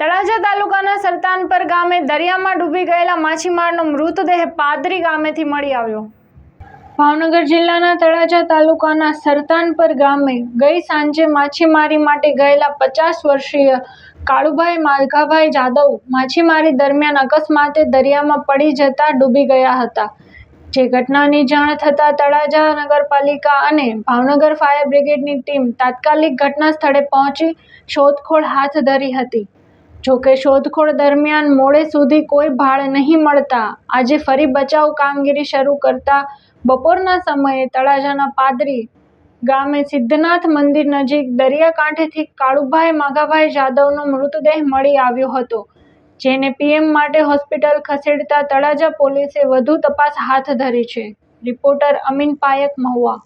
તળાજા તાલુકાના સરતાનપર ગામે દરિયામાં ડૂબી ગયેલા માછીમારનો મૃતદેહ પાદરી ગામેથી મળી આવ્યો. ભાવનગર જિલ્લાના તળાજા તાલુકાના સરતાનપર ગામે ગઈ સાંજે માછીમારી માટે ગયેલા પચાસ વર્ષીય કાળુભાઈ માલકાભાઈ જાદવ માછીમારી દરમિયાન અકસ્માતે દરિયામાં પડી જતા ડૂબી ગયા હતા. જે ઘટનાની જાણ થતાં તળાજા નગરપાલિકા અને ભાવનગર ફાયર બ્રિગેડની ટીમ તાત્કાલિક ઘટના સ્થળે પહોંચી શોધખોળ હાથ ધરી હતી. જોકે શોધખોળ દરમિયાન મોડે સુધી કોઈ ભાળ નહીં મળતા. આજે ફરી બચાવ કામગીરી શરૂ કરતા બપોરના સમયે તળાજાના પાદરી ગામે સિદ્ધનાથ મંદિર નજીક દરિયાકાંઠેથી કાળુભાઈ માઘાભાઈ જાદવનો મૃતદેહ મળી આવ્યો હતો, જેને પીએમ માટે હોસ્પિટલ ખસેડતા તળાજા પોલીસે વધુ તપાસ હાથ ધરી છે. રિપોર્ટર અમીન પાયક મહુવા